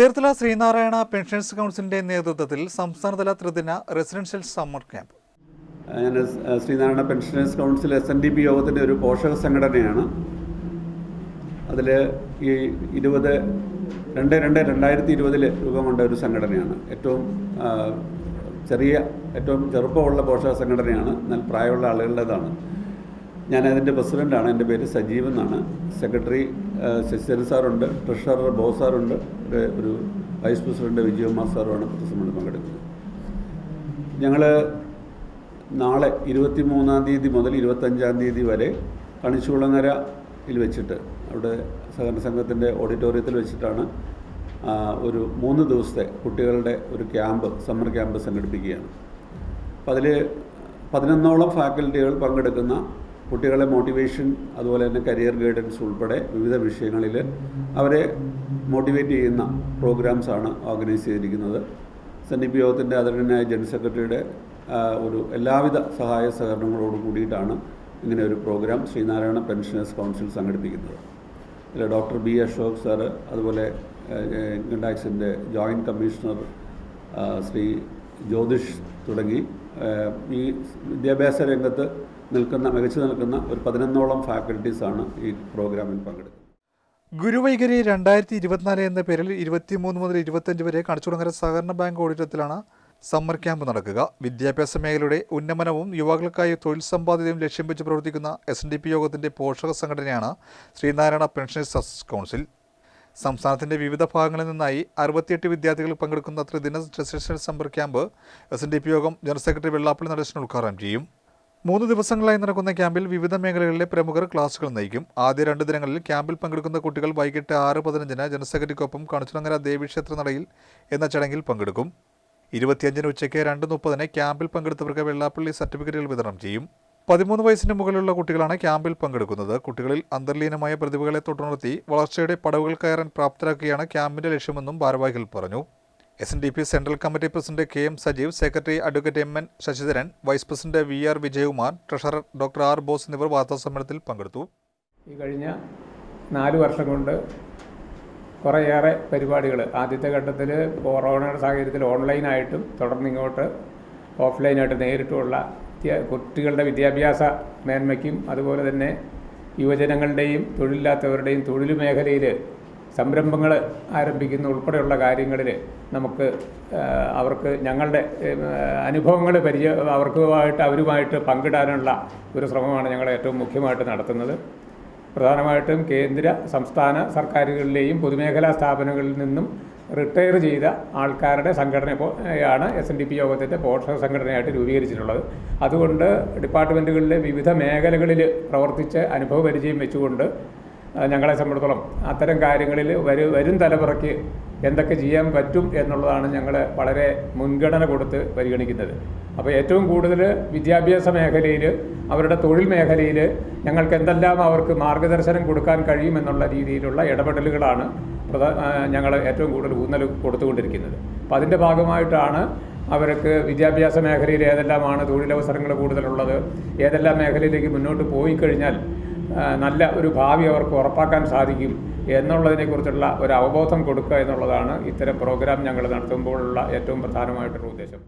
Cherthala Sreenarayana pensions കൗൺസിലിന്റെ നേതൃത്വത്തിൽ സംസ്ഥാനതല ത്രിദിന റെസിഡൻഷ്യൽ സമ്മർ ക്യാമ്പ്. ഞാൻ Sreenarayana pensioners council S N D P യോഗത്തിന്റെ ഒരു പോഷക സംഘടനയാണ്. അതിൽ ഈ ഇരുപത് രണ്ട് രണ്ട് രണ്ടായിരത്തി ഇരുപതിൽ രൂപം കൊണ്ട ഒരു സംഘടനയാണ്. ഏറ്റവും ചെറിയ ഏറ്റവും ചെറുപ്പമുള്ള പോഷക സംഘടനയാണ്. എന്നാൽ പ്രായമുള്ള ആളുകളുടേതാണ്. ഞാൻ അതിന്റെ പ്രസിഡന്റാണ് എന്റെ പേര് സജീവ് എന്നാണ്. സെക്രട്ടറി ശശിധരൻ സാറുണ്ട് ട്രഷറർ ബോസ് സാറുണ്ട് ഒരു വൈസ് പ്രസിഡന്റ് വിജയകുമാർ സാറുമാണ് പ്രസിഡന്റ് പങ്കെടുക്കുന്നത്. ഞങ്ങൾ നാളെ ഇരുപത്തി മൂന്നാം തീയതി മുതൽ ഇരുപത്തഞ്ചാം തീയതി വരെ കണിച്ചുകുളങ്ങരയിൽ വെച്ചിട്ട് അവിടെ സഹകരണ സംഘത്തിന്റെ ഓഡിറ്റോറിയത്തിൽ വെച്ചിട്ടാണ് ഒരു മൂന്ന് ദിവസത്തെ കുട്ടികളുടെ ഒരു ക്യാമ്പ് സമ്മർ ക്യാമ്പ് സംഘടിപ്പിക്കുകയാണ്. അപ്പോൾ അതിൽ പതിനൊന്നോളം ഫാക്കൽറ്റികൾ പങ്കെടുക്കുന്ന കുട്ടികളെ മോട്ടിവേഷൻ അതുപോലെ തന്നെ കരിയർ ഗൈഡൻസ് ഉൾപ്പെടെ വിവിധ വിഷയങ്ങളിൽ അവരെ മോട്ടിവേറ്റ് ചെയ്യുന്ന പ്രോഗ്രാംസാണ് ഓർഗനൈസ് ചെയ്തിരിക്കുന്നത്. സന്നിപ്പ് യോഗത്തിന്റെ ആദരണീയനായ ജനറൽ സെക്രട്ടറിയുടെ ഒരു എല്ലാവിധ സഹായ സഹകരണങ്ങളോട് കൂടിയിട്ടാണ് ഇങ്ങനെ ഒരു പ്രോഗ്രാം ശ്രീനാരായണ പെൻഷനേഴ്സ് കൗൺസിൽ സംഘടിപ്പിക്കുന്നത്. ഇതിൽ ഡോക്ടർ ബി അശോക് സാറ് അതുപോലെ ഇൻകം ടാക്സിന്റെ ജോയിന്റ് കമ്മീഷണർ ശ്രീ ജ്യോതിഷ് തുടങ്ങി ഈ വിദ്യാഭ്യാസ രംഗത്ത് നിൽക്കുന്ന മികച്ചു നിൽക്കുന്ന ഒരു പതിനൊന്നോളം ഫാക്കൽറ്റീസാണ് ഈ പ്രോഗ്രാമിൽ പങ്കെടുക്കുന്നത്. ഗുരുവൈകരി രണ്ടായിരത്തി ഇരുപത്തിനാല് എന്ന പേരിൽ ഇരുപത്തിമൂന്ന് മുതൽ ഇരുപത്തഞ്ച് വരെ കണിച്ചുടങ്ങര സഹകരണ ബാങ്ക് ഓഡിറ്റത്തിലാണ് സമ്മർ ക്യാമ്പ് നടക്കുക. വിദ്യാഭ്യാസ മേഖലയുടെ ഉന്നമനവും യുവാക്കൾക്കായി തൊഴിൽ സമ്പാദ്യതയും ലക്ഷ്യം വെച്ച് പ്രവർത്തിക്കുന്ന എസ് എൻ ഡി പി യോഗത്തിന്റെ പോഷക സംഘടനയാണ് ശ്രീനാരായണ പെൻഷനേഴ്സ് കൗൺസിൽ. സംസ്ഥാനത്തിന്റെ വിവിധ ഭാഗങ്ങളിൽ നിന്നായി അറുപത്തിയെട്ട് വിദ്യാർത്ഥികൾ പങ്കെടുക്കുന്ന ത്രിദിന residential summer camp S N D P Yogam general secretary Vellappally Natesan ഉദ്ഘാടനം ചെയ്യും. മൂന്ന് ദിവസങ്ങളായി നടക്കുന്ന ക്യാമ്പിൽ വിവിധ മേഖലകളിലെ പ്രമുഖർ ക്ലാസുകൾ നയിക്കും. ആദ്യ രണ്ട് ദിനങ്ങളിൽ ക്യാമ്പിൽ പങ്കെടുക്കുന്ന കുട്ടികൾ വൈകിട്ട് ആറ് പതിനഞ്ചിന് ജനസെക്രട്ടറിക്കൊപ്പം കണച്ചുനങ്ങര ദേവീക്ഷേത്ര നടയിൽ എന്ന ചടങ്ങിൽ പങ്കെടുക്കും. ഇരുപത്തിയഞ്ചിന് ഉച്ചയ്ക്ക് രണ്ട് മുപ്പതിന് ക്യാമ്പിൽ പങ്കെടുത്തവർക്ക് വെള്ളാപ്പള്ളി സർട്ടിഫിക്കറ്റുകൾ വിതരണം ചെയ്യും. പതിമൂന്ന് വയസ്സിന് മുകളിലുള്ള കുട്ടികളാണ് ക്യാമ്പിൽ പങ്കെടുക്കുന്നത്. കുട്ടികളിൽ അന്തർലീനമായ പ്രതിഭകളെ തുടർന്നിർത്തി വളർച്ചയുടെ പടവുകൾ കയറാൻ പ്രാപ്തരാക്കുകയാണ് ക്യാമ്പിന്റെ ലക്ഷ്യമെന്നും ഭാരവാഹികൾ പറഞ്ഞു. S N D P central committee president K M Sajeev secretary advocate M N Sasidharan vice president V R Vijayakumar treasurer doctor R Bose എന്നിവർ വാർത്താസമ്മേളനത്തിൽ പങ്കെടുത്തു. ഈ കഴിഞ്ഞ നാല് വർഷം കൊണ്ട് കുറേയേറെ പരിപാടികൾ ആദ്യത്തെ ഘട്ടത്തിൽ കൊറോണയുടെ സാഹചര്യത്തിൽ ഓൺലൈനായിട്ടും തുടർന്ന് ഇങ്ങോട്ട് ഓഫ്ലൈനായിട്ട് നേരിട്ടുമുള്ള കുട്ടികളുടെ വിദ്യാഭ്യാസ മേന്മയ്ക്കും അതുപോലെ തന്നെ യുവജനങ്ങളുടെയും തൊഴിലില്ലാത്തവരുടെയും തൊഴിൽ മേഖലയിൽ സംരംഭങ്ങൾ ആരംഭിക്കുന്ന ഉൾപ്പെടെയുള്ള കാര്യങ്ങളിൽ നമുക്ക് അവർക്ക് ഞങ്ങളുടെ അനുഭവങ്ങൾ പരിചയ അവർക്കുമായിട്ട് അവരുമായിട്ട് പങ്കിടാനുള്ള ഒരു ശ്രമമാണ് ഞങ്ങൾ ഏറ്റവും മുഖ്യമായിട്ട് നടത്തുന്നത്. പ്രധാനമായിട്ടും കേന്ദ്ര സംസ്ഥാന സർക്കാരുകളിലെയും പൊതുമേഖലാ സ്ഥാപനങ്ങളിൽ നിന്നും റിട്ടയർ ചെയ്ത ആൾക്കാരുടെ സംഘടന ആണ് എസ് എൻ ഡി പി യോഗത്തിന്റെ പോഷക സംഘടനയായിട്ട് രൂപീകരിച്ചിട്ടുള്ളത്. അതുകൊണ്ട് ഡിപ്പാർട്ട്മെന്റുകളിലെ വിവിധ മേഖലകളിൽ പ്രവർത്തിച്ച് അനുഭവപരിചയം വെച്ചുകൊണ്ട് ഞങ്ങളെ സംബന്ധിച്ചിടത്തോളം അത്തരം കാര്യങ്ങളിൽ വരും വരും തലമുറയ്ക്ക് എന്തൊക്കെ ചെയ്യാൻ പറ്റും എന്നുള്ളതാണ് ഞങ്ങൾ വളരെ മുൻഗണന കൊടുത്ത് പരിഗണിക്കുന്നത്. അപ്പോൾ ഏറ്റവും കൂടുതൽ വിദ്യാഭ്യാസ മേഖലയിൽ അവരുടെ തൊഴിൽ മേഖലയിൽ ഞങ്ങൾക്ക് എന്തെല്ലാം അവർക്ക് മാർഗദർശനം കൊടുക്കാൻ കഴിയുമെന്നുള്ള രീതിയിലുള്ള ഇടപെടലുകളാണ് ഞങ്ങൾ ഏറ്റവും കൂടുതൽ ഊന്നൽ കൊടുത്തുകൊണ്ടിരിക്കുന്നത്. അപ്പോൾ അതിന്റെ ഭാഗമായിട്ടാണ് അവർക്ക് വിദ്യാഭ്യാസ മേഖലയിൽ ഏതെല്ലാമാണ് തൊഴിലവസരങ്ങൾ കൂടുതലുള്ളത് ഏതെല്ലാം മേഖലയിലേക്ക് മുന്നോട്ട് പോയി കഴിഞ്ഞാൽ നല്ല ഒരു ഭാവി അവർക്ക് ഉറപ്പാക്കാൻ സാധിക്കും എന്നുള്ളതിനെക്കുറിച്ചുള്ള ഒരു അവബോധം കൊടുക്കുക എന്നുള്ളതാണ് ഇത്തരം പ്രോഗ്രാം ഞങ്ങൾ നടത്തുമ്പോഴുള്ള ഏറ്റവും പ്രധാനമായിട്ടുള്ള ഉദ്ദേശം.